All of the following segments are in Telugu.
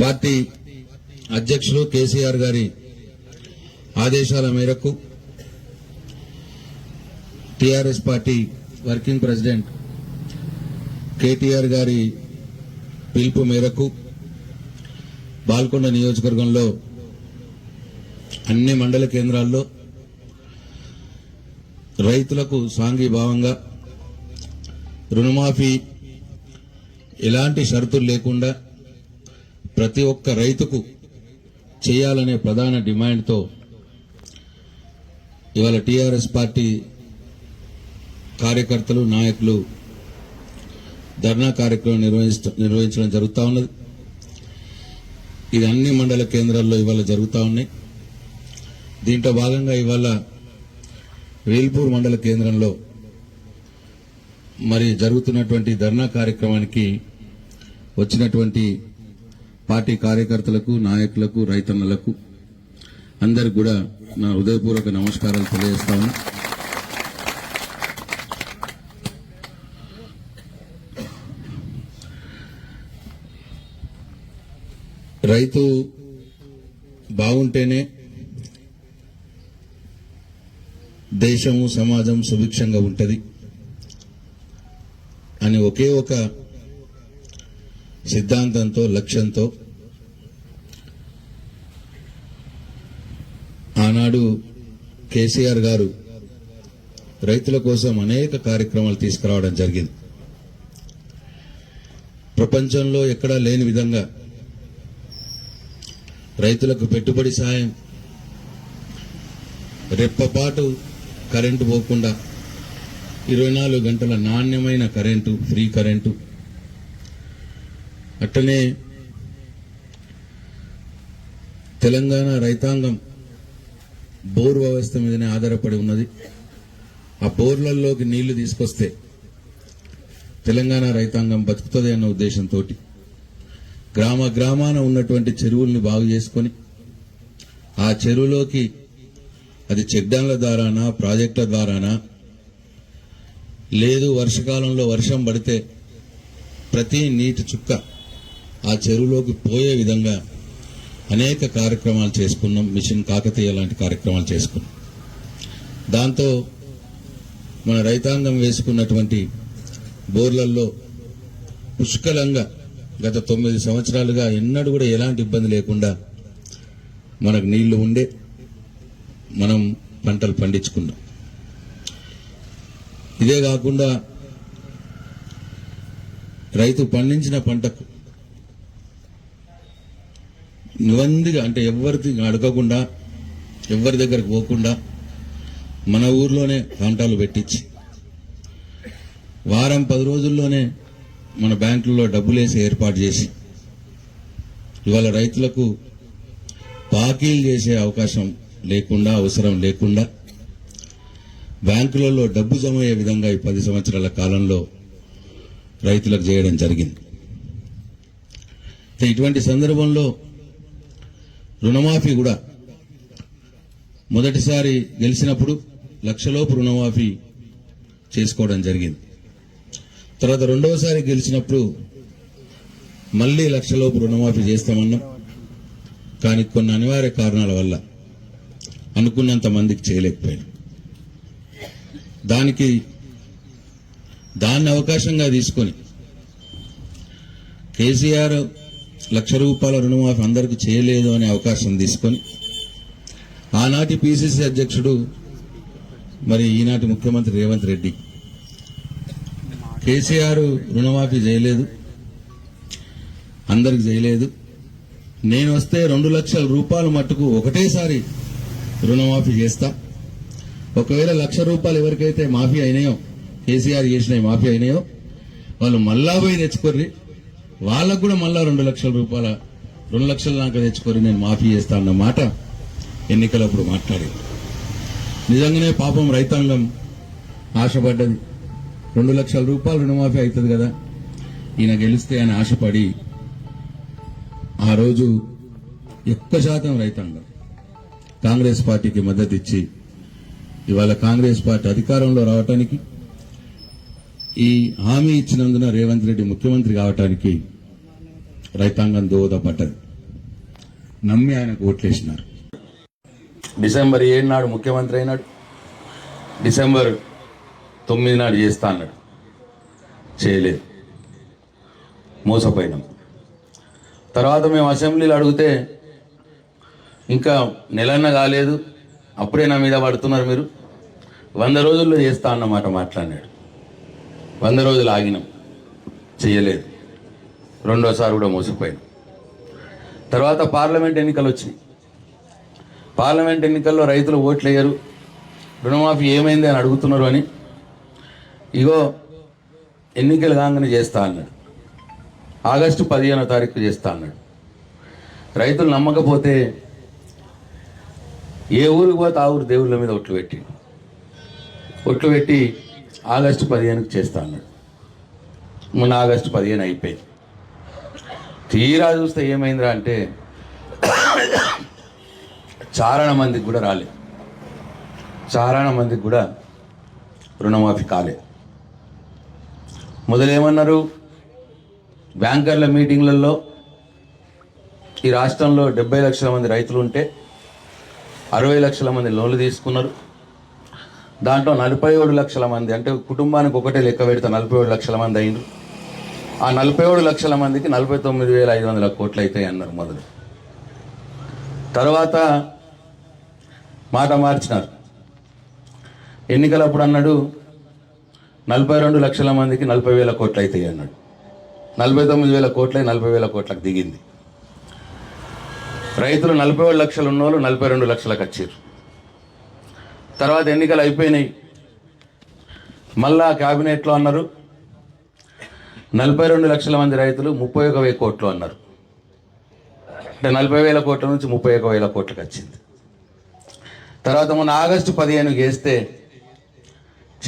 పార్టీ అధ్యక్షులు కేసీఆర్ గారి ఆదేశాల మేరకు TRS party working president KTR గారి పిలుపు మేరకు బాల్కొండ నియోజకవర్గంలో అన్ని మండల కేంద్రాల్లో రైతులకు సాంఘీభావంగా రుణమాఫీ ఎలాంటి షరతులు లేకుండా ప్రతి ఒక్క రైతుకు చేయాలనే ప్రధాన డిమాండ్తో ఇవాళ టీఆర్ఎస్ పార్టీ కార్యకర్తలు నాయకులు ధర్నా కార్యక్రమం నిర్వహించ నిర్వహించడం జరుగుతూ ఉన్నది. ఇది అన్ని మండల కేంద్రాల్లో ఇవాళ జరుగుతూ ఉన్నాయి. దీంట్లో భాగంగా ఇవాళ వేల్పూర్ మండల కేంద్రంలో మరి జరుగుతున్నటువంటి ధర్నా కార్యక్రమానికి వచ్చినటువంటి పార్టీ కార్యకర్తలకు నాయకులకు రైతన్నలకు అందరికి కూడా నా హృదయపూర్వక నమస్కారాలు తెలియజేస్తాను. రైతు బాగుంటేనే దేశము సమాజం సుభిక్షంగా ఉంటది అని ఒకే ఒక సిద్ధాంతంతో లక్ష్యంతో ఆనాడు కేసీఆర్ గారు రైతుల కోసం అనేక కార్యక్రమాలు తీసుకురావడం జరిగింది. ప్రపంచంలో ఎక్కడా లేని విధంగా రైతులకు పెట్టుబడి సాయం రెప్పపాటు కరెంటు పోకుండా ఇరవై నాలుగు గంటల నాణ్యమైన కరెంటు ఫ్రీ కరెంటు అట్టనే తెలంగాణ రైతాంగం బోర్ వ్యవస్థ మీదనే ఆధారపడి ఉన్నది. ఆ బోర్లలోకి నీళ్ళు తీసుకొస్తే తెలంగాణ రైతాంగం బతుకుతుంది అన్న ఉద్దేశంతో గ్రామ గ్రామాన ఉన్నటువంటి చెరువుల్ని బాగు చేసుకొని ఆ చెరువులోకి అది చెక్డాన్ల ద్వారానా ప్రాజెక్టుల ద్వారానా లేదు వర్షకాలంలో వర్షం పడితే ప్రతి నీటి చుక్క ఆ చెరువులోకి పోయే విధంగా అనేక కార్యక్రమాలు చేసుకున్నాం. మిషన్ కాకతీయ లాంటి కార్యక్రమాలు చేసుకున్నాం. దాంతో మన రైతాంగం వేసుకున్నటువంటి బోర్లల్లో పుష్కలంగా గత తొమ్మిది సంవత్సరాలుగా ఎన్నడూ కూడా ఎలాంటి ఇబ్బంది లేకుండా మనకు నీళ్ళు ఉండే మనం పంటలు పండించుకున్నాం. ఇదే కాకుండా రైతు పండించిన పంటకు నివందిగా అంటే ఎవరిది అడగకుండా ఎవరి దగ్గరకు పోకుండా మన ఊర్లోనే కంటాలు పెట్టించి వారం పది రోజుల్లోనే మన బ్యాంకుల్లో డబ్బులు వేసి ఏర్పాటు చేసి ఇవాళ రైతులకు బాకీలు చేసే అవకాశం లేకుండా అవసరం లేకుండా బ్యాంకులలో డబ్బు జమ అయ్యే విధంగా ఈ పది సంవత్సరాల కాలంలో రైతులకు చేయడం జరిగింది. ఇటువంటి సందర్భంలో రుణమాఫీ కూడా. మొదటిసారి గెలిచినప్పుడు లక్షలోపు రుణమాఫీ చేసుకోవడం జరిగింది. తర్వాత రెండవసారి గెలిచినప్పుడు మళ్ళీ లక్షలోపు రుణమాఫీ చేస్తామన్నాం. కానీ కొన్ని అనివార్య కారణాల వల్ల అనుకున్నంత మందికి చేయలేకపోయాం దానికి దాన్ని అవకాశంగా తీసుకొని కేసీఆర్ లక్ష రూపాయల రుణమాఫీ అందరికీ చేయలేదు అనే అవకాశం తీసుకొని ఆనాటి పిసిసి అధ్యక్షుడు మరి ఈనాటి ముఖ్యమంత్రి రేవంత్ రెడ్డి కేసీఆర్ రుణమాఫీ చేయలేదు అందరికి చేయలేదు. నేను వస్తే రెండు లక్షల రూపాయలు మట్టుకు ఒకటేసారి రుణమాఫీ చేస్తా. ఒకవేళ లక్ష రూపాయలు ఎవరికైతే మాఫీ అయినాయో కేసీఆర్ చేసినవి మాఫీ అయినాయో వాళ్ళు మళ్ళా పోయి తెచ్చుకోర్రి. వాళ్ళకు కూడా మళ్ళా రెండు లక్షల రూపాయల రెండు లక్షల నాకు తెచ్చుకొని నేను మాఫీ చేస్తా అన్న మాట ఎన్నికలప్పుడు మాట్లాడి నిజంగానే పాపం రైతాంగం ఆశపడ్డది. రెండు లక్షల రూపాయలు రుణమాఫీ అవుతుంది కదా. ఈయన గెలిస్తే అని ఆశపడి ఆ రోజు ఎక్కువ శాతం రైతాంగం కాంగ్రెస్ పార్టీకి మద్దతు ఇచ్చి ఇవాళ కాంగ్రెస్ పార్టీ అధికారంలో రావటానికి ఈ హామీ ఇచ్చినందున రేవంత్ రెడ్డి ముఖ్యమంత్రి కావటానికి రైతాంగం దోహదపడ్డది. నమ్మి ఆయనకు ఓట్లేసినారు. డిసెంబర్ ఏడు నాడు ముఖ్యమంత్రి అయినాడు. డిసెంబర్ తొమ్మిది నాడు చేస్తా అన్నాడు. చేయలేదు. మోసపోయినాం. తర్వాత మేము అసెంబ్లీలో అడిగితే ఇంకా నెలన్న కాలేదు. అప్పుడే నా మీద పడుతున్నారు మీరు. వంద రోజుల్లో చేస్తా అన్నమాట మాట్లాడినాడు. వంద రోజులు ఆగినాం. చేయలేదు రెండోసారి కూడా మోసపోయినాం. తర్వాత పార్లమెంట్ ఎన్నికలు వచ్చినాయి పార్లమెంట్ ఎన్నికల్లో రైతులు ఓట్లు వేయరు రుణమాఫీ ఏమైంది అని అడుగుతున్నారు అని ఇగో ఎన్నికలు కాగానే చేస్తా అన్నాడు. ఆగస్టు పదిహేనో తారీఖు చేస్తా అన్నాడు. రైతులు నమ్మకపోతే ఏ ఊరికి పోతే ఆ ఊరు దేవుళ్ళ మీద ఒట్లు పెట్టి ఒట్లు పెట్టి ఆగస్టు పదిహేనుకి చేస్తా అన్నాడు. మొన్న ఆగస్టు పదిహేను అయిపోయింది. తీరా చూస్తే ఏమైందిరా అంటే చారణ మందికి కూడా రాలేదు చారణ మందికి కూడా రుణమాఫీ కాలేదు మొదలేమన్నారు? బ్యాంకర్ల మీటింగ్లలో ఈ రాష్ట్రంలో డెబ్బై లక్షల మంది రైతులు ఉంటే అరవై లక్షల మంది లోన్లు తీసుకున్నారు. దాంట్లో నలభై ఏడు లక్షల మంది అంటే కుటుంబానికి ఒకటే లెక్క పెడితే నలభై ఏడు లక్షల మంది అయిండ్రు. ఆ నలభై ఏడు లక్షల మందికి నలభై తొమ్మిది వేల ఐదు వందల కోట్లు అవుతాయి అన్నారు మొదలు. తర్వాత మాట మార్చినారు. ఎన్నికలప్పుడు అన్నాడు నలభై రెండు లక్షల మందికి నలభై వేల కోట్లు అవుతాయి అన్నాడు. నలభై తొమ్మిది వేల కోట్లై నలభై వేల కోట్లకు దిగింది. రైతులు నలభై ఏడు లక్షలు ఉన్నోళ్ళు నలభై రెండు లక్షలకు వచ్చారు. తర్వాత ఎన్నికలు అయిపోయినాయి. మళ్ళా క్యాబినెట్లో అన్నారు. నలభై రెండు లక్షల మంది రైతులు ముప్పై ఒక వెయ్యి కోట్లు అన్నారు. అంటే నలభై వేల కోట్ల నుంచి ముప్పై ఒక వేల కోట్లకు వచ్చింది. తర్వాత మొన్న ఆగస్టు పదిహేను చేస్తే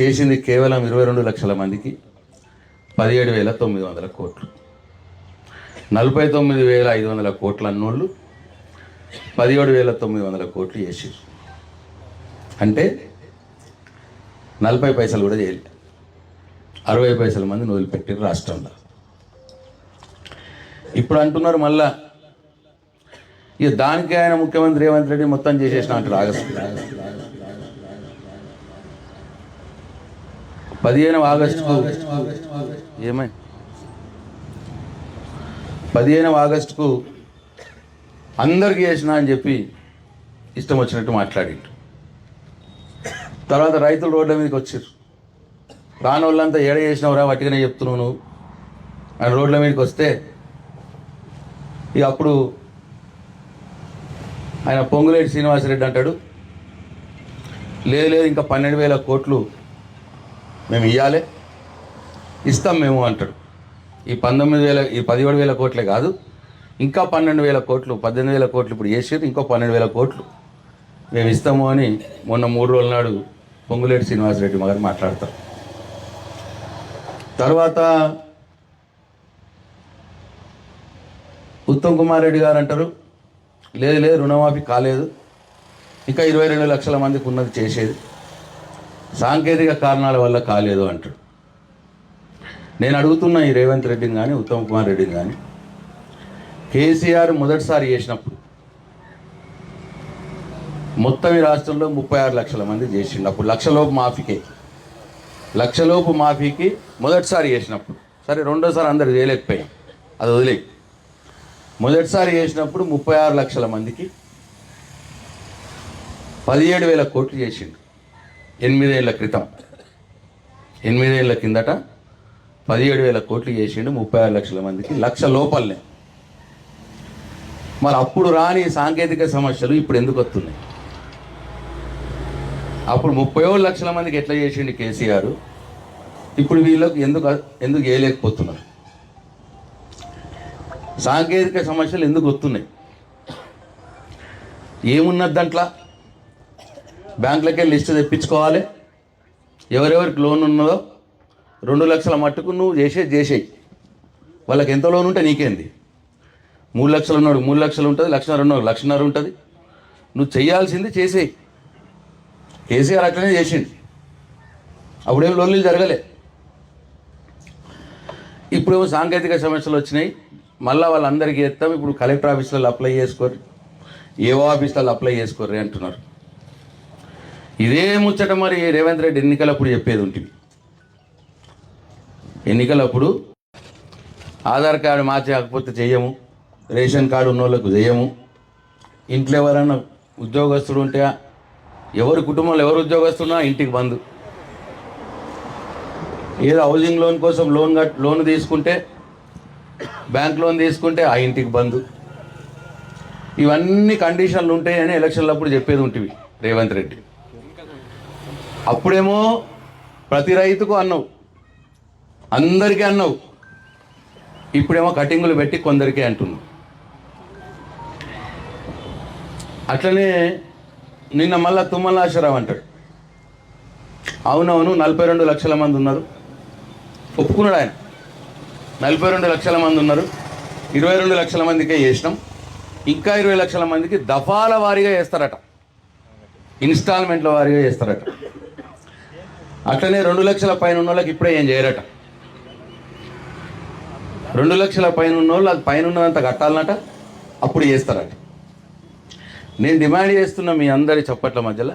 చేసింది కేవలం ఇరవై రెండు లక్షల మందికి పదిహేడు వేల తొమ్మిది వందల కోట్లు. నలభై తొమ్మిది వేల ఐదు వందల కోట్లు అన్నోళ్ళు పదిహేడు వేల తొమ్మిది వందల కోట్లు చేసారు అంటే నలభై పైసలు కూడా చేయలేదు అరవై పైసల మందిని వదిలిపెట్టారు రాష్ట్రంలో. ఇప్పుడు అంటున్నారు మళ్ళా ఇక దానికి ఆయన ముఖ్యమంత్రి రేవంత్ రెడ్డి మొత్తం చేసేసిన అంటారు ఆగస్టు. పదిహేను ఆగస్టుకు ఏమై పదిహేను ఆగస్టుకు అందరికి చేసిన అని చెప్పి ఇష్టం వచ్చినట్టు మాట్లాడిండు. తర్వాత రైతులు రోడ్ల మీదకి వచ్చారు రాని వాళ్ళంతా ఏడ చేసినవరా వాటికనే చెప్తున్నావు నువ్వు. అని రోడ్ల మీదకి వస్తే ఇక అప్పుడు ఆయన పొంగులేటి శ్రీనివాసరెడ్డి అంటాడు లేదు లేదు ఇంకా పన్నెండు వేల కోట్లు మేము ఇవ్వాలి ఇస్తాం మేము అంటాడు. ఈ పంతొమ్మిది వేల ఈ పదిహేడు వేల కోట్లే కాదు ఇంకా పన్నెండు వేల కోట్లు పద్దెనిమిది వేల కోట్లు ఇప్పుడు చేసేది ఇంకో పన్నెండు వేల కోట్లు మేము ఇస్తాము అని మొన్న మూడు రోజుల నాడు పొంగులేటి శ్రీనివాసరెడ్డి గారు మాట్లాడతారు. తర్వాత ఉత్తమ్ కుమార్ రెడ్డి గారు అంటారు లేదు లేదు రుణమాఫీ కాలేదు. ఇంకా ఇరవై రెండు లక్షల మందికి ఉన్నది చేసేది. సాంకేతిక కారణాల వల్ల కాలేదు అంటాడు. నేను అడుగుతున్నా ఈ రేవంత్ రెడ్డిని కానీ ఉత్తమ్ కుమార్ రెడ్డిని కానీ కేసీఆర్ మొదటిసారి చేసినప్పుడు మొత్తం ఈ రాష్ట్రంలో ముప్పై ఆరు లక్షల మంది చేసిండు. అప్పుడు లక్షలోపు మాఫీకే. లక్షలోపు మాఫీకి మొదటిసారి చేసినప్పుడు. సరే రెండోసారి అందరు చేయలేకపోయాం. అది వదిలే మొదటిసారి చేసినప్పుడు ముప్పై ఆరు లక్షల మందికి పదిహేడు వేల కోట్లు చేసిండు. ఎనిమిదేళ్ళ క్రితం. ఎనిమిదేళ్ళ కిందట పదిహేడు వేల కోట్లు చేసిండు ముప్పై ఆరు లక్షల మందికి లక్ష లోపలనే. మరి అప్పుడు రాని సాంకేతిక సమస్యలు ఇప్పుడు ఎందుకు వస్తున్నాయి? అప్పుడు ముప్పై ఏడు లక్షల మందికి ఎట్లా చేసిండు కేసీఆర్? ఇప్పుడు వీళ్ళకు ఎందుకు ఎందుకు వేయలేకపోతున్నారు సాంకేతిక సమస్యలు ఎందుకు వస్తున్నాయి? ఏమున్నది దాంట్లో? బ్యాంకులకే లిస్ట్ తెప్పించుకోవాలి. ఎవరెవరికి లోన్ ఉన్నదో రెండు లక్షల మట్టుకు నువ్వు చేసేది చేసేయి. వాళ్ళకి ఎంత లోన్ ఉంటే నీకేంది? మూడు లక్షలు ఉన్నాడు మూడు లక్షలు ఉంటుంది లక్షన్నర ఉన్నాడు లక్షన్నర ఉంటుంది. నువ్వు చేయాల్సింది చేసేయి. కేసీఆర్ అట్లనే చేసిండు. అప్పుడేం లోన్లు జరగలే. ఇప్పుడేమో సాంకేతిక సమస్యలు వచ్చినాయి. మళ్ళీ వాళ్ళందరికీ ఎత్తాం ఇప్పుడు కలెక్టర్ ఆఫీసులలో అప్లై చేసుకోరు. ఏవో ఆఫీసులలో అప్లై చేసుకోర్రి అంటున్నారు. ఇదే ముచ్చట మరి రేవంత్ రెడ్డి ఎన్నికలప్పుడు చెప్పేది ఉంటుంది. ఎన్నికలప్పుడు ఆధార్ కార్డు మార్చకపోతే చేయము రేషన్ కార్డు ఉన్న వాళ్ళకు చేయము ఇంట్లో ఎవరైనా ఉద్యోగస్తుడు ఉంటే ఎవరి కుటుంబంలో ఎవరు ఉద్యోగస్తున్నా ఇంటికి బంద్. ఏదో హౌసింగ్ లోన్ కోసం లోన్ కట్ లోన్ తీసుకుంటే బ్యాంక్ లోన్ తీసుకుంటే ఆ ఇంటికి బంద్. ఇవన్నీ కండిషన్లు ఉంటాయని ఎలక్షన్లప్పుడు చెప్పేది ఉంటుంది రేవంత్ రెడ్డి. అప్పుడేమో ప్రతి రైతుకు అన్నావు అందరికీ అన్నావు. ఇప్పుడేమో కటింగులు పెట్టి కొందరికే అంటున్నావు. అట్లనే నిన్న మళ్ళా తుమ్మలాశరావు అంటాడు. అవునవును నలభై రెండు లక్షల మంది ఉన్నారు. ఒప్పుకున్నాడు ఆయన. నలభై రెండు లక్షల మంది ఉన్నారు. ఇరవై రెండు లక్షల మందికే చేసినాం. ఇంకా ఇరవై లక్షల మందికి దఫాల వారీగా చేస్తారట. ఇన్స్టాల్మెంట్ల వారీగా చేస్తారట. అట్లనే రెండు లక్షల పైన ఉన్న వాళ్ళకి ఇప్పుడే ఏం చేయరట. రెండు లక్షల పైన ఉన్న వాళ్ళు అది పైన ఉన్నదంతా కట్టాలన్నట అప్పుడు చేస్తారట. నేను డిమాండ్ చేస్తున్న మీ అందరి చప్పట్ల మధ్యలో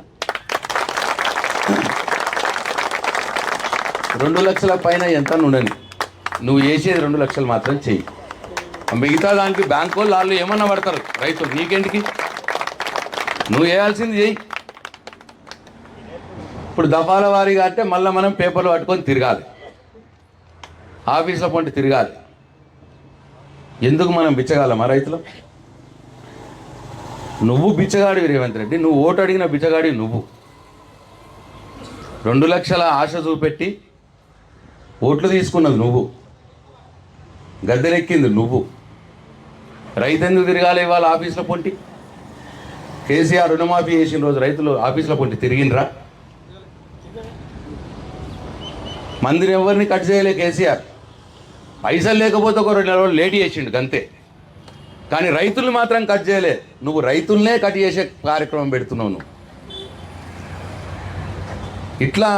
రెండు లక్షల పైన ఎంత ఉండని. నువ్వు చేసేది రెండు లక్షలు మాత్రం చెయ్యి. మిగతా దానికి బ్యాంక్ వాళ్ళు వాళ్ళు ఏమన్నా పడతారు? రైతులు నీకేంటికి నువ్వు చేయాల్సింది చెయ్యి. ఇప్పుడు దఫాల వారీగా అంటే మళ్ళీ మనం పేపర్లు పట్టుకొని తిరగాలి. ఆఫీసులో పొంటి తిరగాలి. ఎందుకు మనం బిచ్చగాలమా రైతులు? నువ్వు బిచ్చగాడివి రేవంత్ రెడ్డి నువ్వు ఓటు అడిగిన బిచ్చగాడి నువ్వు. రెండు లక్షల ఆశ చూపెట్టి ఓట్లు తీసుకున్నది నువ్వు. గద్దెలెక్కింది నువ్వు. రైతు ఎందుకు తిరగాలి ఇవాళ ఆఫీసులో పొంటి? కేసీఆర్ రుణమాఫీ చేసిన రోజు రైతులు ఆఫీసులో పొంటి తిరిగినరా మందిని ఎవరిని కట్ చేయలే కేసీఆర్? పైసలు లేకపోతే ఒక రెండు నెలలు లేట్ చేసిండు అంతే కానీ రైతులు మాత్రం కట్ చేయలే. నువ్వు రైతులనే కట్ చేసే కార్యక్రమం పెడుతున్నావు నువ్వు. ఇట్లా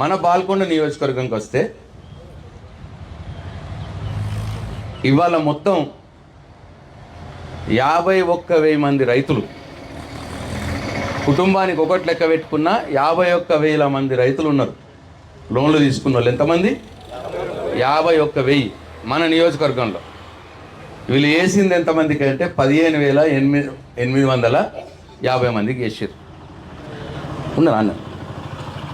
మన పాల్కొండ నియోజకవర్గంకి వస్తే ఇవాళ మొత్తం యాభై ఒక్క వెయ్యి మంది రైతులు కుటుంబానికి ఒకటి లెక్క పెట్టుకున్న యాభై ఒక్క వేల మంది రైతులు ఉన్నారు. లోన్లు తీసుకున్న వాళ్ళు ఎంతమంది? యాభై ఒక్క వెయ్యి మన నియోజకవర్గంలో. వీళ్ళు వేసింది ఎంతమందికి అంటే పదిహేను వేల ఎనిమిది ఎనిమిది వందల యాభై మందికి వేసారు ఉన్నారు అన్న?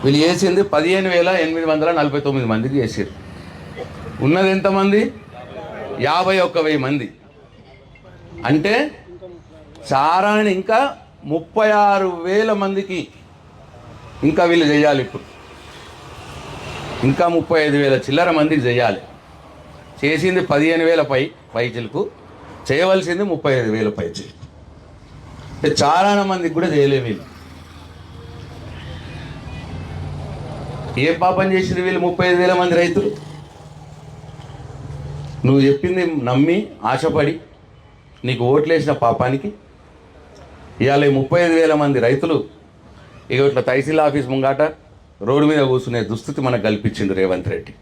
వీళ్ళు వేసింది పదిహేను వేల ఎనిమిది వందల నలభై తొమ్మిది మందికి వేసారు ఉన్నది ఎంతమంది యాభై ఒక్క వెయ్యి మంది. అంటే చారాని ఇంకా ముప్పై ఆరు వేల మందికి ఇంకా వీళ్ళు చేయాలి ఇప్పుడు. ఇంకా ముప్పై ఐదు వేల చిల్లర మందికి చేయాలి. చేసింది పదిహేను వేల పై. పైచిలకు చేయవలసింది ముప్పై ఐదు వేల పైచిలకు. అంటే చాలా మందికి కూడా చేయలేము వీళ్ళు. ఏ పాపం చేసిన వీళ్ళు ముప్పై ఐదు వేల మంది రైతులు? నువ్వు చెప్పింది నమ్మి ఆశపడి నీకు ఓట్లేసిన పాపానికి ఇవాళ ముప్పై ఐదు వేల మంది రైతులు ఇక ఇట్లా తహసీల్ ఆఫీస్ ముంగాట రోడ్డు మీద కూర్చునే దుస్థితి మనకు కల్పించిండు రేవంత్ రెడ్డి.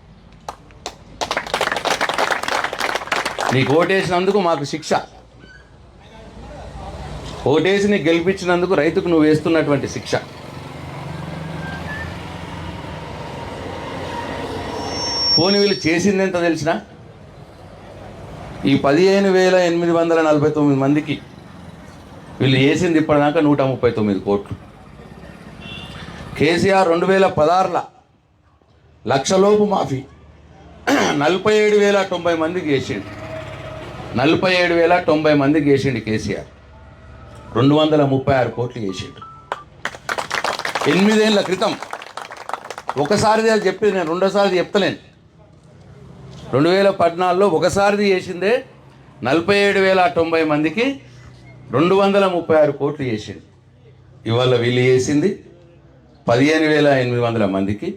నీకు ఓటేసినందుకు మాకు శిక్ష. ఓటేసి నీకు గెలిపించినందుకు రైతుకు నువ్వు వేస్తున్నటువంటి శిక్ష. పోనీ వీళ్ళు చేసింది ఎంత తెలిసిన? ఈ పదిహేను వేల ఎనిమిది వందల నలభై తొమ్మిది మందికి వీళ్ళు వేసింది ఇప్పటిదాకా నూట ముప్పై తొమ్మిది కోట్లు. కేసీఆర్ రెండు వేల పదహారుల లక్షలోపు మాఫీ. నలభై ఏడు వేల తొంభై మందికి వేసిండు నలభై ఏడు వేల తొంభై మందికి వేసిండు కేసీఆర్. రెండు వందల ముప్పై ఆరు కోట్లు వేసిండు ఎనిమిదేళ్ళ క్రితం ఒకసారిది అది చెప్పింది నేను రెండోసారి చెప్తలేను. రెండు వేల పద్నాలుగులో ఒకసారిది చేసిందే నలభై ఏడు వేల తొంభై మందికి రెండు వందల ముప్పై ఆరు కోట్లు చేసింది ఇవాళ వీళ్ళు చేసింది పదిహేను వేల ఎనిమిది వందల మందికి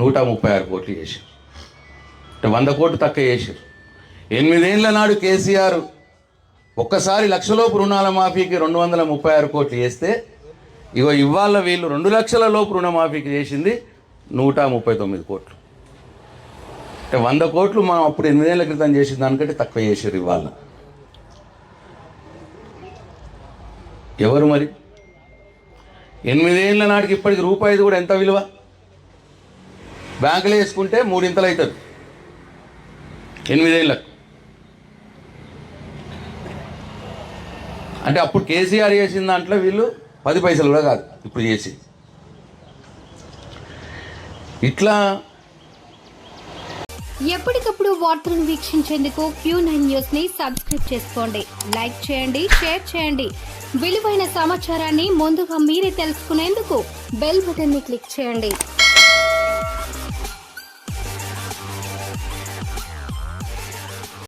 నూట ముప్పై ఆరు కోట్లు చేశారు అంటే వంద కోట్లు తక్కువ చేసారు ఎనిమిదేళ్ళ నాడు కేసీఆర్ ఒక్కసారి లక్షలోపు రుణాల మాఫీకి రెండు వందల ముప్పై ఆరు కోట్లు చేస్తే ఇగో ఇవాళ వీళ్ళు రెండు లక్షల లోపు రుణమాఫీకి చేసింది నూట ముప్పై తొమ్మిది కోట్లు. అంటే వంద కోట్లు మనం అప్పుడు ఎనిమిదేళ్ళ క్రితం చేసిన దానికంటే తక్కువ చేశారు ఇవాళ. ఎవరు మరి? ఎనిమిదేళ్ళ నాటికి ఇప్పటికి రూపాయిది కూడా ఎంత విలువ? బ్యాంకులో వేసుకుంటే మూడింతలు అవుతుంది. ఎనిమిదేళ్ళకు అంటే అప్పుడు కేసీఆర్ చేసిన దాంట్లో వీళ్ళు పది పైసలు కూడా కాదు ఇప్పుడు చేసి. ఇట్లా ఎప్పటికప్పుడు వార్తలను వీక్షించేందుకు క్యూ నైన్ న్యూస్ని సబ్స్క్రైబ్ చేసుకోండి. లైక్ చేయండి షేర్ చేయండి. విలువైన సమాచారాన్ని ముందుగా మీరే తెలుసుకునేందుకు బెల్ బటన్ని క్లిక్ చేయండి.